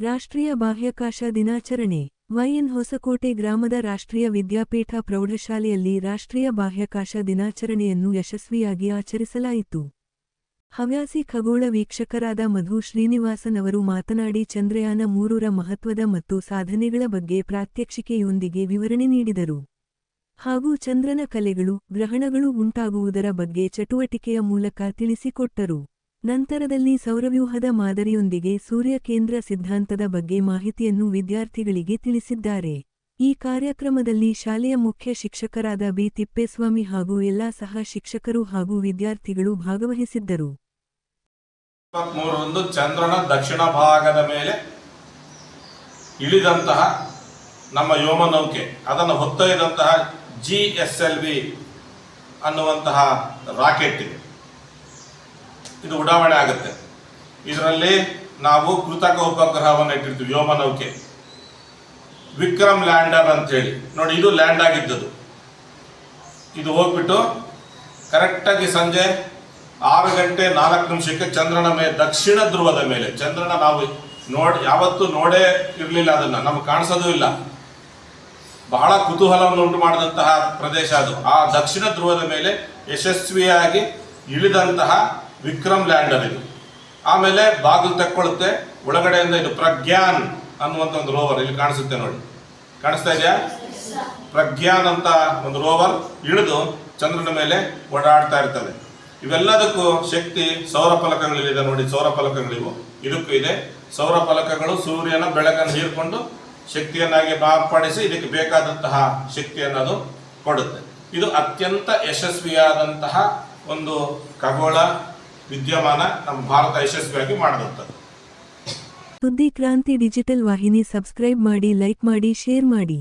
ರಾಷ್ಟ್ರೀಯ ಬಾಹ್ಯಾಕಾಶ ದಿನಾಚರಣೆ. ವೈಎನ್ ಹೊಸಕೋಟೆ ಗ್ರಾಮದ ರಾಷ್ಟ್ರೀಯ ವಿದ್ಯಾಪೀಠ ಪ್ರೌಢಶಾಲೆಯಲ್ಲಿ ರಾಷ್ಟ್ರೀಯ ಬಾಹ್ಯಾಕಾಶ ದಿನಾಚರಣೆಯನ್ನು ಯಶಸ್ವಿಯಾಗಿ ಆಚರಿಸಲಾಯಿತು. ಹವ್ಯಾಸಿ ಖಗೋಳ ವೀಕ್ಷಕರಾದ ಮಧು ಶ್ರೀನಿವಾಸನ್ ಅವರು ಮಾತನಾಡಿ, ಚಂದ್ರಯಾನ ಮೂರರ ಮಹತ್ವದ ಮತ್ತು ಸಾಧನೆಗಳ ಬಗ್ಗೆ ಪ್ರಾತ್ಯಕ್ಷಿಕೆಯೊಂದಿಗೆ ವಿವರಣೆ ನೀಡಿದರು. ಹಾಗೂ ಚಂದ್ರನ ಕಲೆಗಳು, ಗ್ರಹಣಗಳು ಉಂಟಾಗುವುದರ ಬಗ್ಗೆ ಚಟುವಟಿಕೆಯ ಮೂಲಕ ತಿಳಿಸಿಕೊಟ್ಟರು. ನಂತರದಲ್ಲಿ ಸೌರವ್ಯೂಹದ ಮಾದರಿಯೊಂದಿಗೆ ಸೂರ್ಯ ಕೇಂದ್ರ ಸಿದ್ಧಾಂತದ ಬಗ್ಗೆ ಮಾಹಿತಿಯನ್ನು ವಿದ್ಯಾರ್ಥಿಗಳಿಗೆ ತಿಳಿಸಿದ್ದಾರೆ. ಈ ಕಾರ್ಯಕ್ರಮದಲ್ಲಿ ಶಾಲೆಯ ಮುಖ್ಯ ಶಿಕ್ಷಕರಾದ ಬಿ. ತಿಪ್ಪೇಸ್ವಾಮಿ ಹಾಗೂ ಎಲ್ಲಾ ಸಹ ಶಿಕ್ಷಕರು ಹಾಗೂ ವಿದ್ಯಾರ್ಥಿಗಳು ಭಾಗವಹಿಸಿದ್ದರು. ಚಂದ್ರನ ದಕ್ಷಿಣ ಭಾಗದ ಮೇಲೆ ಇಳಿದಂತಹ ನಮ್ಮ ವ್ಯೋಮನೌಕೆ ಅದನ್ನು ಹೊತ್ತೊಯ್ದಂತಹ ಜಿ ಎಸ್ ಎಲ್ ವಿ ಅನ್ನುವಂತಹ ರಾಕೆಟ್ ಇದೆ. ಇದು ಉಡಾವಣೆ ಆಗುತ್ತೆ. ಇದರಲ್ಲಿ ನಾವು ಕೃತಕ ಉಪಗ್ರಹವನ್ನು ಇಟ್ಟಿರ್ತೀವಿ ವ್ಯೋಮನೌಕೆ ವಿಕ್ರಮ್ ಲ್ಯಾಂಡರ್ ಅಂತ ಹೇಳಿ ನೋಡಿ, ಇದು ಲ್ಯಾಂಡ್ ಆಗಿದ್ದದು. ಇದು ಹೋಗ್ಬಿಟ್ಟು ಕರೆಕ್ಟಾಗಿ ಸಂಜೆ ಆರು ಗಂಟೆ ನಾಲ್ಕು ನಿಮಿಷಕ್ಕೆ ಚಂದ್ರನ ಮೇಲೆ ದಕ್ಷಿಣ ಧ್ರುವದ ಮೇಲೆ. ಚಂದ್ರನ ನಾವು ನೋಡ್, ಯಾವತ್ತೂ ನೋಡೇ ಇರಲಿಲ್ಲ ಅದನ್ನ. ನಮ್ಗೆ ಕಾಣಿಸೋದು ಇಲ್ಲ. ಬಹಳ ಕುತೂಹಲವನ್ನು ಉಂಟು ಮಾಡಿದಂತಹ ಪ್ರದೇಶ ಅದು. ಆ ದಕ್ಷಿಣ ಧ್ರುವದ ಮೇಲೆ ಯಶಸ್ವಿಯಾಗಿ ಇಳಿದಂತಹ ವಿಕ್ರಮ್ ಲ್ಯಾಂಡರ್ ಇದು. ಆಮೇಲೆ ಬಾಗಿಲು ತಕ್ಕೊಳ್ಳುತ್ತೆ, ಒಳಗಡೆಯಿಂದ ಇದು ಪ್ರಜ್ಞಾನ್ ಅನ್ನುವಂಥ ಒಂದು ರೋವರ್ ಇಲ್ಲಿ ಕಾಣಿಸುತ್ತೆ ನೋಡಿ. ಕಾಣಿಸ್ತಾ ಇದೆಯಾ? ಪ್ರಜ್ಞಾನ್ ಅಂತ ಒಂದು ರೋವರ್ ಇಳಿದು ಚಂದ್ರನ ಮೇಲೆ ಓಡಾಡ್ತಾ ಇರ್ತದೆ. ಇವೆಲ್ಲದಕ್ಕೂ ಶಕ್ತಿ ಸೌರ ಫಲಕಗಳಿದೆ ನೋಡಿ, ಸೌರ ಫಲಕಗಳಿವು. ಇದಕ್ಕೂ ಇದೆ. ಸೌರ ಫಲಕಗಳು ಸೂರ್ಯನ ಬೆಳಕನ್ನು ಹೀರ್ಕೊಂಡು ಶಕ್ತಿಯನ್ನಾಗಿ ಮಾರ್ಪಡಿಸಿ ಇದಕ್ಕೆ ಬೇಕಾದಂತಹ ಶಕ್ತಿಯನ್ನು ಅದು ಕೊಡುತ್ತೆ. ಇದು ಅತ್ಯಂತ ಯಶಸ್ವಿಯಾದಂತಹ ಒಂದು ಖಗೋಳ ವಿದ್ಯಮಾನ ನಮ್ಮ ಭಾರತ ಯಶಸ್ವಿಯಾಗಿ ಮಾಡಿದಂಥದ್ದು. ಸುದ್ದಿ ಕ್ರಾಂತಿ ಡಿಜಿಟಲ್ ವಾಹಿನಿ ಸಬ್ಸ್ಕ್ರೈಬ್ ಮಾಡಿ ಲೈಕ್ ಮಾಡಿ ಶೇರ್ ಮಾಡಿ.